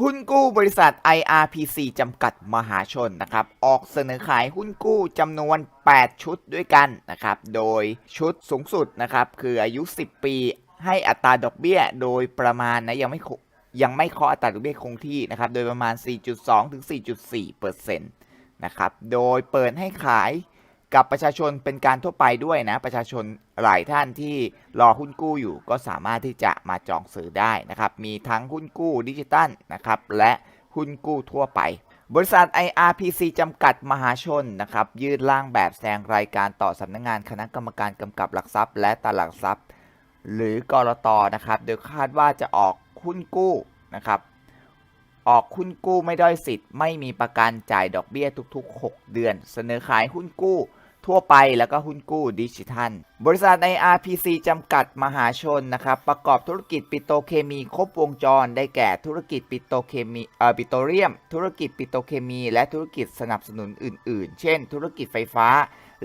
หุ้นกู้บริษัท IRPC จำกัดมหาชนนะครับ ออกเสนอขายหุ้นกู้จำนวน 8 ชุดด้วยกันนะครับ โดยชุดสูงสุดนะครับ คืออายุ 10 ปีให้อัตราดอกเบี้ยโดยประมาณนะยังไม่ยังไม่เคาะอัตราดอกเบี้ยคงที่นะครับ โดยประมาณ 4.2 ถึง 4.4เปอร์เซ็นต์นะครับ โดยเปิดให้ขาย กับประชาชนเป็นการทั่วไปด้วยนะ ประชาชนหลายท่านที่รอหุ้นกู้อยู่ ก็สามารถที่จะมาจองซื้อได้นะครับ มีทั้งหุ้นกู้ดิจิตัลนะครับและหุ้นกู้ทั่วไป บริษัท IRPC จำกัดมหาชนนะครับยื่นร่างแบบแสดงรายการต่อสำนักงงานคณะกรรมการกำกับหลักทรัพย์ และตลาดหลักทรัพย์ หรือกรตนะครับโดยคาดว่าจะออกหุ้นกู้นะครับออกหุ้นกู้ไม่ด้อยสิทธิ์ไม่มีประกันจ่ายดอกเบี้ยทุก ๆ 6 เดือน เสนอขายหุ้นกู้ ทั่วไปแล้วก็หุ้นกู้ดิจิทัล บริษัทใน RPC จำกัดมหาชนนะครับ ประกอบธุรกิจปิโตเคมีครบวงจร ได้แก่ธุรกิจปิโตเคมีเอ่อปิโตเลียม ธุรกิจปิโตเคมี และธุรกิจสนับสนุนอื่น ๆ เช่น ธุรกิจไฟฟ้า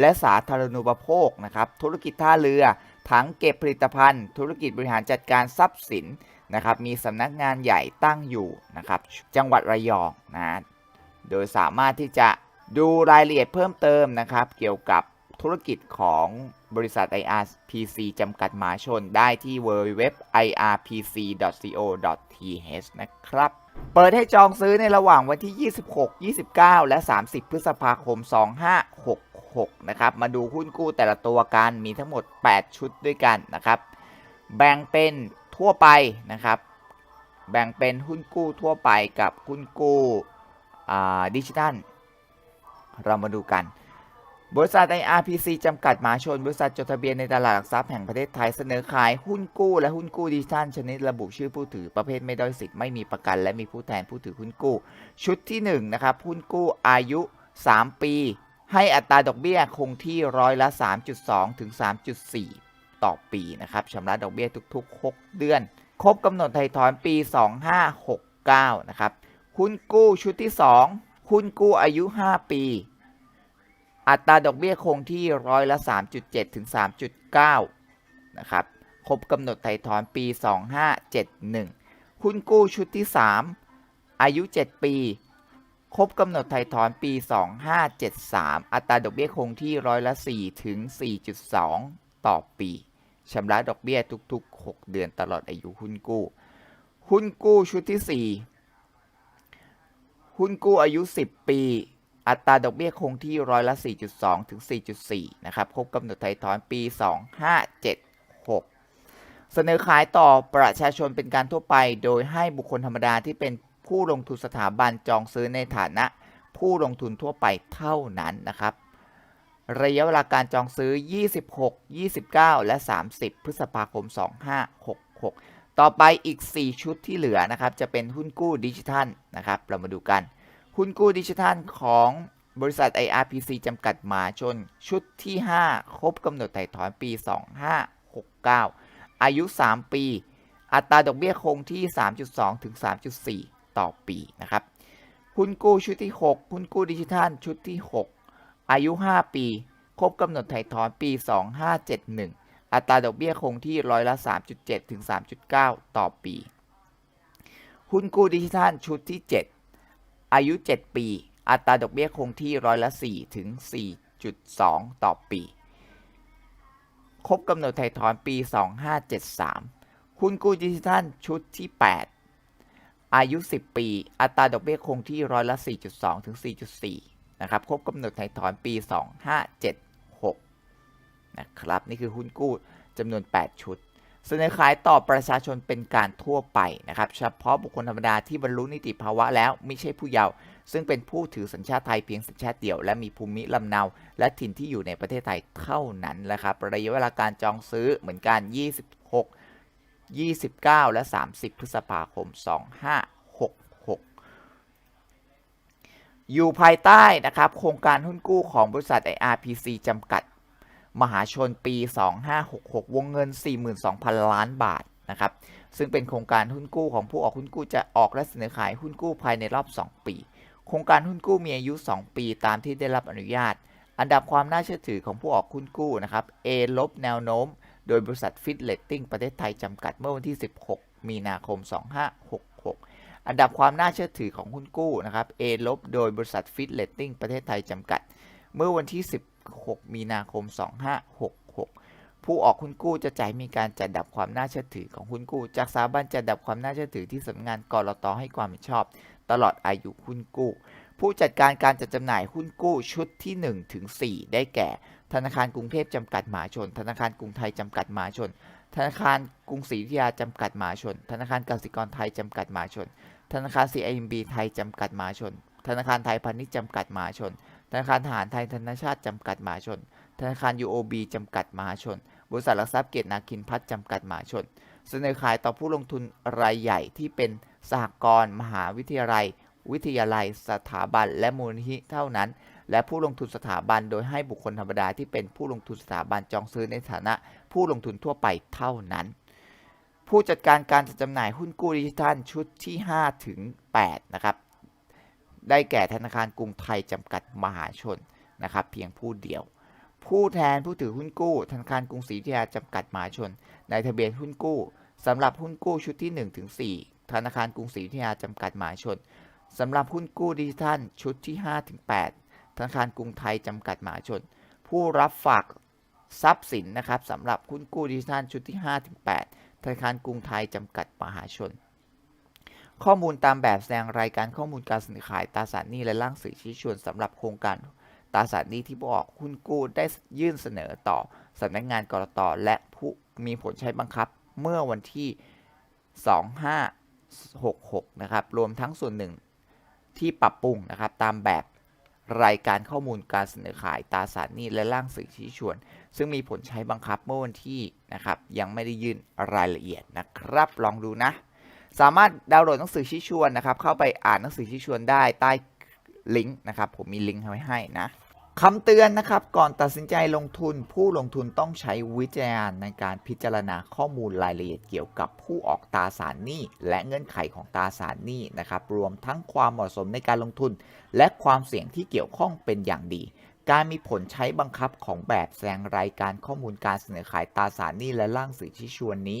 และสาธารณูปโภคนะครับธุรกิจท่าเรือถังเก็บผลิตภัณฑ์ ธุรกิจบริหารจัดการทรัพย์สินนะครับมีสำนักงานใหญ่ตั้งอยู่นะครับจังหวัดระยองนะโดยสามารถที่จะ ดูรายละเอียดเพิ่มเติมนะครับ เกี่ยวกับธุรกิจของบริษัท IRPC จำกัดมหาชนได้ที่ www.irpc.co.th นะครับ เปิดให้จองซื้อในระหว่างวันที่ 26 29 และ 30 พฤษภาคม 2566 นะครับ มาดูหุ้นกู้แต่ละตัวกัน มีทั้งหมด 8 ชุดด้วยกันนะครับ แบ่งเป็นทั่วไปนะครับ แบ่งเป็นหุ้นกู้ทั่วไปกับหุ้นกู้ดิจิทัล เรามาดูกัน บริษัท IRPC จำกัดมหาชน บริษัทจดทะเบียนในตลาดหลักทรัพย์แห่งประเทศไทยเสนอขายหุ้นกู้และหุ้นกู้ดิจิทัลชนิดระบุชื่อผู้ถือประเภทไม่ด้อยสิทธิ์ไม่มีประกัน และมีผู้แทนผู้ถือหุ้นกู้ ชุดที่1นะครับหุ้นกู้อายุ 3 ปี ให้อัตราดอกเบี้ยคงที่ร้อยละ 3.2 ถึง 3.4 ต่อปีนะครับชำระดอกเบี้ยทุก ๆ 6 เดือน ครบกำหนดไถ่ถอนปี 2569 นะครับหุ้นกู้ชุดที่ 2 หุ้นกู้อายุ 5 ปี อัตราดอกเบี้ยคงที่ร้อยละ 3.7 ถึง 3.9 นะครับ ครบกำหนดไถ่ถอนปี 2571 หุ้นกู้ชุดที่ 3 อายุ 7 ปี ครบกำหนดไถ่ถอนปี 2573 อัตราดอกเบี้ยคงที่ร้อยละ 4 ถึง 4.2 ต่อปีชำระดอกเบี้ยทุก ๆ 6 เดือนตลอดอายุหุ้นกู้ หุ้นกู้ชุดที่ 4 หุ้นกู้อายุ 10 ปี อัตราดอกเบี้ยคงที่ร้อยละ 4.2 ถึง 4.4 นะครับ ครบกำหนดไถ่ถอนปี 2576 เสนอขายต่อประชาชนเป็นการทั่วไป โดยให้บุคคลธรรมดาที่เป็นผู้ลงทุนสถาบันจองซื้อในฐานะผู้ลงทุนทั่วไปเท่านั้นนะครับ ระยะเวลาการจองซื้อ 26 29 และ 30 พฤษภาคม 2566 ต่อไปอีก 4 ชุดที่เหลือนะครับ จะเป็นหุ้นกู้ดิจิทัลนะครับ เรามาดูกัน หุ้นกู้ดิจิทัลของบริษัท IRPC จำกัดมหาชน ชุดที่ 5 ครบกำหนดไถ่ถอนปี 2569 อายุ 3 ปี อัตราดอกเบี้ยคงที่ 3.2 ถึง 3.4 ต่อปีนะครับ หุ้นกู้ชุดที่ 6 หุ้นกู้ดิจิทัลชุดที่ 6 อายุ 5 ปี ครบกำหนดไถ่ถอนปี 2571 อัตราดอกเบี้ยคงที่ร้อยละ 3.7 ถึง 3.9 ต่อปี หุ้นกู้ดิจิทัลชุดที่ 7 อายุ 7 ปี อัตราดอกเบี้ยคงที่ร้อยละ 4 ถึง 4.2 ต่อปี ครบกำหนดไถ่ถอนปี 2573 หุ้นกู้ดิจิทัลชุดที่ 8 อายุ 10 ปี อัตราดอกเบี้ยคงที่ร้อยละ 4.2 ถึง 4.4 นะครับ ครบกำหนดไถ่ถอนปี 2576 นะครับนี่คือหุ้นกู้จำนวน 8 ชุด เสนอขายต่อประชาชนเป็นการทั่วไปนะครับเฉพาะบุคคลธรรมดาที่บรรลุนิติภาวะแล้วไม่ใช่ผู้เยาว์ซึ่งเป็นผู้ถือสัญชาติไทยเพียงสัญชาติเดียว และมีภูมิลำเนา และถิ่นที่อยู่ในประเทศไทยเท่านั้นนะครับระยะเวลาการจองซื้อเหมือนกัน 26 29 และ 30 พฤษภาคม 2566 อยู่ภายใต้นะครับโครงการหุ้นกู้ของบริษัท IRPC จำกัด มหาชนปี 2566 วงเงิน 42,000 ล้านบาทนะครับ ซึ่งเป็นโครงการหุ้นกู้ของผู้ออกหุ้นกู้จะออกและเสนอขายหุ้นกู้ภายในรอบ 2 ปี โครงการหุ้นกู้มีอายุ 2 ปีตามที่ได้รับอนุญาต อันดับความน่าเชื่อถือของผู้ออกหุ้นกู้นะครับ A ลบแนวโน้ม โดยบริษัทฟิตเลตติ้งประเทศไทยจำกัดเมื่อวันที่ 16 มีนาคม 2566 อันดับความน่าเชื่อถือของหุ้นกู้นะครับ A ลบโดยบริษัทฟิตเลตติ้งประเทศไทยจำกัด เมื่อวันที่ 16 มีนาคม 2566 ผู้ออกหุ้นกู้จะจ่ายมีการจัดดับความน่าเชื่อถือของหุ้นกู้ จากสถาบันจัดดับความน่าเชื่อถือที่สำนักงานกรตให้ความเห็นชอบ ตลอดอายุหุ้นกู้ ผู้จัดการการจัดจำหน่ายหุ้นกู้ชุดที่1ถึง4ได้แก่ ธนาคารกรุงเทพจำกัดมหาชน ธนาคารกรุงไทยจำกัดมหาชน ธนาคารกรุงศรีอยุธยาจำกัดมหาชน ธนาคารกสิกรไทยจำกัดมหาชน ธนาคาร CIMB ไทยจำกัดมหาชน ธนาคารไทยพาณิชย์จำกัดมหาชน ธนาคารทหารไทยธนชาติจำกัดมหาชน ธนาคาร UOB จำกัดมหาชน บริษัทหลักทรัพย์เกียรตินาคินพัฒน์จำกัดมหาชน เสนอขายต่อผู้ลงทุนรายใหญ่ที่เป็นสหกรณ์มหาวิทยาลัย วิทยาลัย สถาบัน และมูลนิธิเท่านั้น และผู้ลงทุนสถาบันโดยให้บุคคลธรรมดาที่เป็นผู้ลงทุนสถาบันจองซื้อในฐานะ ผู้ลงทุนทั่วไปเท่านั้น ผู้จัดการการจัดจำหน่ายหุ้นกู้ดิจิทัลชุดที่5ถึง8นะครับ ได้แก่ธนาคารกรุงไทยจำกัดมหาชนนะครับเพียงผู้เดียว ผู้แทนผู้ถือหุ้นกู้ ธนาคารกรุงศรีอยุธยาจำกัดมหาชน ในทะเบียนหุ้นกู้สำหรับหุ้นกู้ชุดที่1ถึง4ธนาคารกรุงศรีอยุธยาจำกัดมหาชนสำหรับหุ้นกู้ดิจิทัลชุดที่5ถึง8ธนาคารกรุงไทยจำกัดมหาชน ผู้รับฝากทรัพย์สินนะครับสำหรับหุ้นกู้ดิจิทัลชุดที่5ถึง8ธนาคารกรุงไทยจำกัดมหาชน ข้อมูลตามแบบแสดงรายการข้อมูลการเสนอขายตราสารหนี้และร่างสื่อชี้ชวนสำหรับโครงการตราสารหนี้ที่ผู้ออกหุ้นกู้ได้ยื่นเสนอต่อสำนักงานกรตและผู้มีผลใช้บังคับเมื่อวันที่ 2566 นะครับ รวมทั้งส่วนหนึ่งที่ปรับปรุงนะครับตามแบบรายการข้อมูลการเสนอขายตราสารหนี้และร่างสื่อชี้ชวน ซึ่งมีผลใช้บังคับเมื่อวันที่นะครับยังไม่ได้ยื่นรายละเอียดนะครับ ลองดูนะ สามารถดาวน์โหลดหนังสือชี้ชวนนะครับ เข้าไปอ่านหนังสือชี้ชวนได้ใต้ลิงก์นะครับ ผมมีลิงก์ไว้ให้นะคำเตือนนะครับ ก่อนตัดสินใจลงทุนผู้ลงทุนต้องใช้วิจารณญาณในการพิจารณาข้อมูลรายละเอียดเกี่ยวกับผู้ออกตราสารหนี้ และเงื่อนไขของตราสารหนี้นะครับ รวมทั้งความเหมาะสมในการลงทุน และความเสี่ยงที่เกี่ยวข้องเป็นอย่างดี การมีผลใช้บังคับของแบบแสดงรายการข้อมูลการเสนอขายตราสารหนี้และร่างสื่อชี้ชวนนี้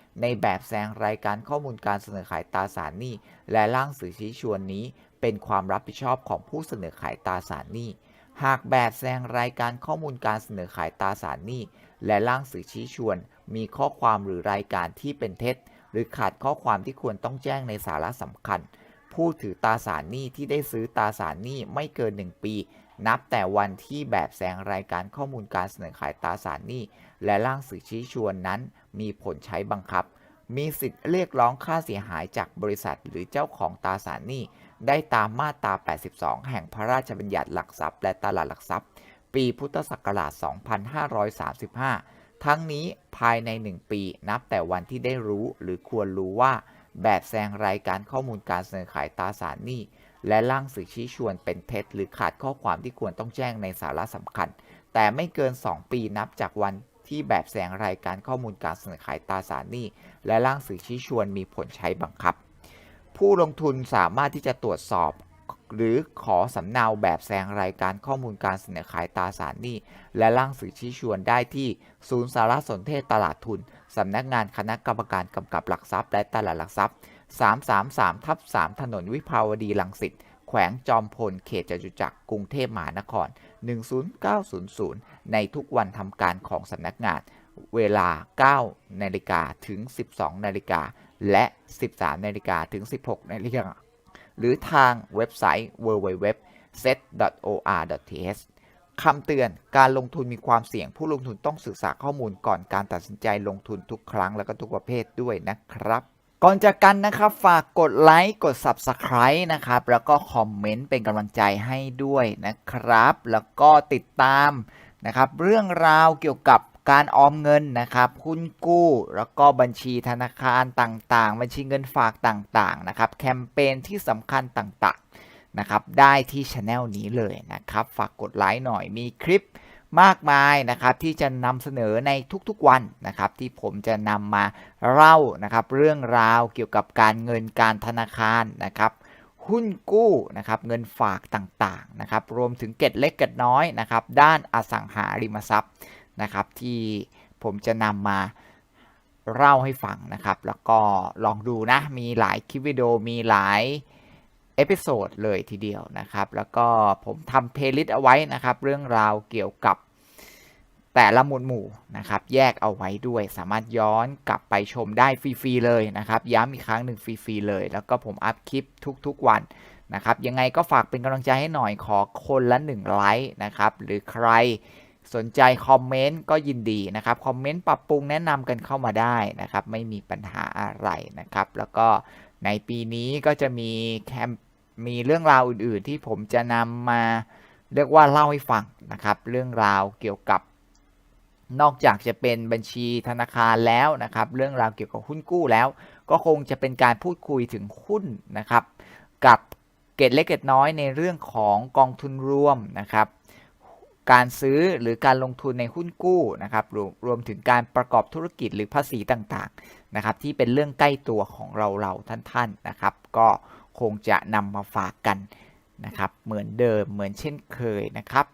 ในแบบแสดงรายการข้อมูลการเสนอขายตราสารหนี้ และร่างสื่อชี้ชวนนี้ เป็นความรับผิดชอบของผู้เสนอขายตราสารหนี้ หากแบบแสดงรายการข้อมูลการเสนอขายตราสารหนี้ และร่างสื่อชี้ชวน มีข้อความหรือรายการที่เป็นเท็จ หรือขาดข้อความที่ควรต้องแจ้งในสาระสำคัญ ผู้ถือตราสารหนี้ที่ได้ซื้อตราสารหนี้ไม่เกิน 1 ปี นับแต่วันที่แบบแสดงรายการข้อมูลการเสนอขายตราสารหนี้ และร่างสื่อชี้ชวนนั้น มีผลใช้บังคับ มีสิทธิ์เรียกร้องค่าเสียหายจากบริษัทหรือเจ้าของตราสารหนี้ได้ตามมาตรา 82 แห่งพระราชบัญญัติหลักทรัพย์ และตลาดหลักทรัพย์ ปีพุทธศักราช 2535 ทั้งนี้ภายใน 1 ปีนับแต่วันที่ได้รู้หรือควรรู้ว่า แบบแสดงรายการข้อมูลการเสนอขายตราสารหนี้และร่างสื่อชี้ชวนเป็นเท็จ หรือขาดข้อความที่ควรต้องแจ้งในสาระสำคัญ แต่ไม่เกิน 2 ปีนับจากวัน ที่แบบแสดงรายการข้อมูลการเสนอขายตราสารหนี้ และร่างสื่อชี้ชวนมีผลใช้บังคับ ผู้ลงทุนสามารถที่จะตรวจสอบ หรือขอสำเนาแบบแสดงรายการข้อมูลการเสนอขายตราสารหนี้ และร่างสื่อชี้ชวนได้ที่ศูนย์สารสนเทศตลาดทุนสำนักงานคณะกรรมการกำกับหลักทรัพย์ และตลาดหลักทรัพย์ 333ทับ3ถนนวิภาวดีรังสิตแขวงจอมพล เขตจตุจักร กรุงเทพมหานคร 10900 ในทุกวันทำการของสำนักงาน เวลา 9 นาฬิกาถึง 12 นาฬิกา และ 13 นาฬิกาถึง 16 นาฬิกา หรือทางเว็บไซต์ www.set.or.th คำเตือนการลงทุนมีความเสี่ยง ผู้ลงทุนต้องศึกษาข้อมูลก่อนการตัดสินใจลงทุนทุกครั้ง และก็ทุกประเภทด้วยนะครับ ก่อนจากกันนะครับ ฝากกดไลค์กด Subscribe นะครับ แล้วก็คอมเมนต์เป็นกำลังใจให้ด้วยนะครับ แล้วก็ติดตาม นะครับเรื่องราวเกี่ยวกับการออมเงินนะครับหุ้นกู้ แล้วก็บัญชีธนาคารต่างๆ บัญชีเงินฝากต่างๆนะครับแคมเปญที่สำคัญต่างๆนะครับได้ที่ช anel นี้เลยนะครับฝากกดไลค์หน่อยมีคลิปมากมายนะครับที่จะนำเสนอในทุกๆวันนะครับที่ผมจะนำมาเล่านะครับเรื่องราวเกี่ยวกับการเงินการธนาคารนะครับ หุ้นกู้นะครับเงินฝากต่างๆนะครับรวมถึงเก็ดเล็กเก็ดน้อยนะครับด้านอสังหาริมทรัพย์นะครับที่ผมจะนำมาเล่าให้ฟังนะครับ แล้วก็ลองดูนะ มีหลายคลิปวิดีโอมีหลายเอพิโซดเลยทีเดียวนะครับ แล้วก็ผมทำเพลย์ลิสต์เอาไว้นะครับ เรื่องราวเกี่ยวกับ แต่ละหมวดหมู่นะครับแยกเอาไว้ด้วยสามารถย้อนกลับไปชมได้ฟรีๆเลยนะครับย้ำอีกครั้งหนึ่งฟรีๆเลย แล้วก็ผมอัพคลิปทุกๆวันนะครับยังไงก็ฝากเป็นกำลังใจให้หน่อยขอคนละ1ไลค์นะครับหรือใครสนใจคอมเมนต์ก็ยินดีนะครับคอมเมนต์ปรับปรุงแนะนำกันเข้ามาได้นะครับไม่มีปัญหาอะไรนะครับ แล้วก็ในปีนี้ก็จะมีแคมมีเรื่องราวอื่นๆ ที่ผมจะนำมาเรียกว่าเล่าให้ฟังนะครับ เรื่องราวเกี่ยวกับ นอกจากจะเป็นบัญชีธนาคารแล้วนะครับ เรื่องราวเกี่ยวกับหุ้นกู้แล้ว ก็คงจะเป็นการพูดคุยถึงหุ้นนะครับ กับเกร็ดเล็กเกร็ดน้อยในเรื่องของกองทุนรวมนะครับ การซื้อหรือการลงทุนในหุ้นกู้นะครับรวมรวมถึงการประกอบธุรกิจหรือภาษีต่างๆนะครับ ที่เป็นเรื่องใกล้ตัวของเราเราท่านๆนะครับ ก็คงจะนำมาฝากกันนะครับ เหมือนเดิมเหมือนเช่นเคยนะครับ